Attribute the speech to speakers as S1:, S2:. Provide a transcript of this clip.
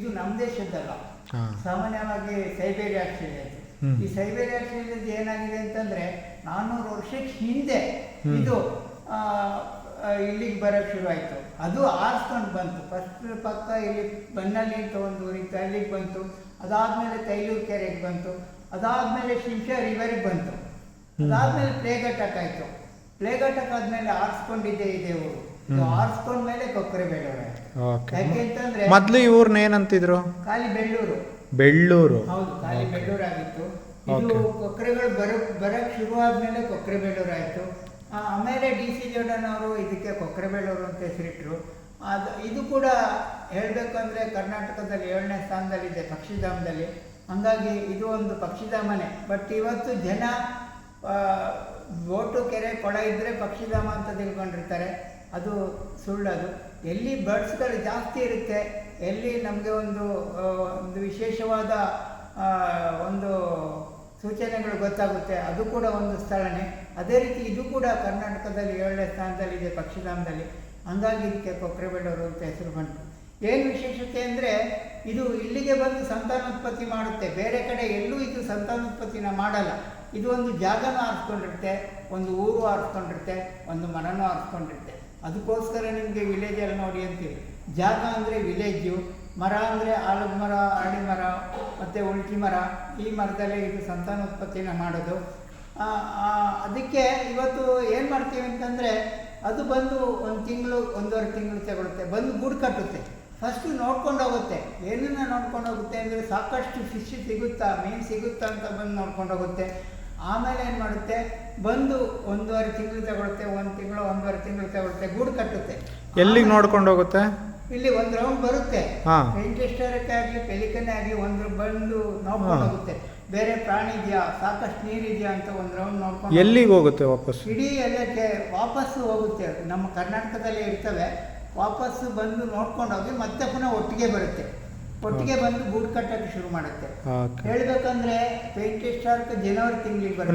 S1: ಇದು ನಮ್ಮ ದೇಶದ್ದಲ್ಲ. ಸಾಮಾನ್ಯವಾಗಿ ಸೈಬೇರಿಯಾ ಆಸ್ಟ್ರೇಲಿಯಾ ಈ ಸೈಬೇರಿಯಾ ಆಸ್ಟ್ರೇಲಿಯಾದ ಏನಾಗಿದೆ ಅಂತಂದ್ರೆ ನಾನ್ನೂರು ವರ್ಷಕ್ಕೆ ಹಿಂದೆ ಇದು ಇಲ್ಲಿಗೆ ಬರಕ್ಕೆ ಶುರುವಾಯಿತು ಅದು ಆರಿಸ್ಕೊಂಡು ಬಂತು. ಫಸ್ಟ್ ಪಕ್ಕ ಇಲ್ಲಿ ಬನ್ನಲ್ಲಿ ಅಂತ ಒಂದು ಊರಿಗೆ ಅಲ್ಲಿಗೆ ಬಂತು. ಅದಾದ್ಮೇಲೆ ತೈಲೂರು ಕೆರೆಗೆ ಬಂತು. ಅದಾದ್ಮೇಲೆ ಶಿಂಷಾ ರಿವರಿಗೆ ಬಂತು. ಅದಾದ್ಮೇಲೆ ಪ್ಲೇಗ್ ಅಟ್ಯಾಕ್ ಆಯ್ತು. ಪ್ಲೇಗ್ ಅಟ್ಯಾಕ್ ಆದ್ಮೇಲೆ ಆರಿಸ್ಕೊಂಡಿದ್ದೆ ಇದೆ ಊರು. ಇದು ಮೇಲೆ ಕೊಕ್ಕರೆ ಬೇಡವ್ರೆ.
S2: ಓಕೆ.
S1: ಯಾಕೆ ಅಂತಂದ್ರೆ
S2: ಮೊದಲು ಇವ್ರನ್ನ ಏನಂತಿದ್ರು?
S1: ಖಾಲಿ ಬೆಳ್ಳೂರು.
S2: ಬೆಳ್ಳೂರು.
S1: ಹೌದು ಖಾಲಿ. ಬೆಳ್ಳೂರು ಆಗಿತ್ತು ಇದು. ಕೊಕ್ಕರೆಗಳು ಬರ ಬರಕ್ ಶುರುವಾದ್ಮೇಲೆ ಕೊಕ್ಕರೆ ಬೆಳ್ಳೂರು ಆಯ್ತು ಆಮೇಲೆ ಡಿ ಸಿ ಅವರು ಇದಕ್ಕೆ ಕೊಕ್ಕರೆ ಬೆಳ್ಳೂರು ಅಂತ ಹೆಸರಿಟ್ರು. ಅದು ಇದು ಕೂಡ ಹೇಳ್ಬೇಕಂದ್ರೆ ಕರ್ನಾಟಕದಲ್ಲಿ ಏಳನೇ ಸ್ಥಾನದಲ್ಲಿದೆ ಪಕ್ಷಿಧಾಮದಲ್ಲಿ. ಹಂಗಾಗಿ ಇದು ಒಂದು ಪಕ್ಷಿಧಾಮನೆ. ಬಟ್ ಇವತ್ತು ಜನ ಬೋಟು ಕೆರೆ ಕೊಳ ಇದ್ರೆ ಪಕ್ಷಿಧಾಮ ಅಂತ ತಿಳ್ಕೊಂಡಿರ್ತಾರೆ. ಅದು ಸುಳ್ಳದು. ಎಲ್ಲಿ ಬರ್ಡ್ಸ್ಗಳು ಜಾಸ್ತಿ ಇರುತ್ತೆ, ಎಲ್ಲಿ ನಮಗೆ ಒಂದು ಒಂದು ವಿಶೇಷವಾದ ಒಂದು ಸೂಚನೆಗಳು ಗೊತ್ತಾಗುತ್ತೆ, ಅದು ಕೂಡ ಒಂದು ಸ್ಥಳನೇ. ಅದೇ ರೀತಿ ಇದು ಕೂಡ ಕರ್ನಾಟಕದಲ್ಲಿ ಏಳನೇ ಸ್ಥಾನದಲ್ಲಿದೆ ಪಕ್ಷಿಧಾಮದಲ್ಲಿ. ಹಂಗಾಗಿ ಇದಕ್ಕೆ ಕೊಕ್ರೆಬೆಳ್ಳೂರು ಅಂತ ಹೆಸರು ಬಂತು. ಏನು ವಿಶೇಷತೆ ಅಂದರೆ, ಇದು ಇಲ್ಲಿಗೆ ಬಂದು ಸಂತಾನೋತ್ಪತ್ತಿ ಮಾಡುತ್ತೆ. ಬೇರೆ ಕಡೆ ಎಲ್ಲೂ ಇದು ಸಂತಾನೋತ್ಪತ್ತಿನ ಮಾಡಲ್ಲ. ಇದು ಒಂದು ಜಾಗನೂ ಆರಿಸ್ಕೊಂಡಿರುತ್ತೆ, ಒಂದು ಊರು ಆರಿಸ್ಕೊಂಡಿರುತ್ತೆ, ಒಂದು ಮನನೂ ಆರಿಸ್ಕೊಂಡಿರುತ್ತೆ. ಅದಕ್ಕೋಸ್ಕರ ನಿಮಗೆ ವಿಲೇಜಲ್ಲಿ ನೋಡಿ ಅಂತೀವಿ. ಜಾಗ ಅಂದರೆ ವಿಲೇಜು ಮರ ಅಂದರೆ ಆಲದ ಮರ ಅರಳಿ ಮರ, ಮತ್ತು ಉಲ್ಟಿ ಮರ, ಈ ಮರದಲ್ಲೇ ಇದು ಸಂತಾನೋತ್ಪತ್ತಿನ ಮಾಡೋದು. ಅದಕ್ಕೆ ಇವತ್ತು ಏನು ಮಾಡ್ತೀವಿ ಅಂತಂದರೆ, ಅದು ಬಂದು ಒಂದು ತಿಂಗಳು, ಒಂದೂವರೆ ತಿಂಗಳು ತಗೊಳುತ್ತೆ. ಬಂದು ಗೂಡು ಕಟ್ಟುತ್ತೆ. ಫಸ್ಟು ನೋಡ್ಕೊಂಡು ಹೋಗುತ್ತೆ. ಏನನ್ನ ನೋಡ್ಕೊಂಡು ಹೋಗುತ್ತೆ ಅಂದರೆ ಸಾಕಷ್ಟು ಫಿಶ್ ಸಿಗುತ್ತಾ, ಮೀನು ಸಿಗುತ್ತಾ ಅಂತ ಬಂದು ನೋಡ್ಕೊಂಡು ಹೋಗುತ್ತೆ. ಆಮೇಲೆ ಏನು ಮಾಡುತ್ತೆ? ಬಂದು ಒಂದೂವರೆ ತಿಂಗಳು ತಗೊಳುತ್ತೆ ಒಂದು ತಿಂಗಳು ಒಂದೂವರೆ ತಿಂಗಳು ತಗೊಳುತ್ತೆ ಗೂಡು ಕಟ್ಟುತ್ತೆ.
S2: ಎಲ್ಲಿಗೆ ನೋಡ್ಕೊಂಡು ಹೋಗುತ್ತೆ?
S1: ಇಲ್ಲಿ ಒಂದು ರೌಂಡ್ ಬರುತ್ತೆ. ಇಂಟ್ರೆಸ್ಟರಕ್ಕೆ ಆಗಲಿ ಪೆಲಿಕನ್ನೇ ಆಗಲಿ ಒಂದು ಬಂದು ನೋಡ್ಕೊಂಡು ಹೋಗುತ್ತೆ. ಬೇರೆ ಪ್ರಾಣಿ ಇದೆಯಾ? ಸಾಕಷ್ಟು ನೀರಿದೆಯಾ ಅಂತ ಒಂದು ರೌಂಡ್ ನೋಡ್ಕೊಂಡು
S2: ಎಲ್ಲಿಗೆ ಹೋಗುತ್ತೆ ವಾಪಸ್
S1: ಇಡೀ ಎಲ್ಲಕ್ಕೆ ವಾಪಸ್ಸು ಹೋಗುತ್ತೆ. ನಮ್ಮ ಕರ್ನಾಟಕದಲ್ಲೇ ಇರ್ತವೆ. ವಾಪಸ್ಸು ಬಂದು ನೋಡ್ಕೊಂಡು ಹೋಗಿ ಮತ್ತೆ ಪುನಃ ಒಟ್ಟಿಗೆ ಬರುತ್ತೆ. ಒಟ್ಟಿಗೆ ಬಂದು ಗೂಡ್ ಕಟ್ಟಕ್ಕೆ ಶುರು ಮಾಡುತ್ತೆ. ಹೇಳ್ಬೇಕಂದ್ರೆ ಪೇಂಟ್ ಸ್ಟಾರ್ಕ್ ಜನವರಿ ತಿಂಗಳಿಗೆ ಬರುತ್ತೆ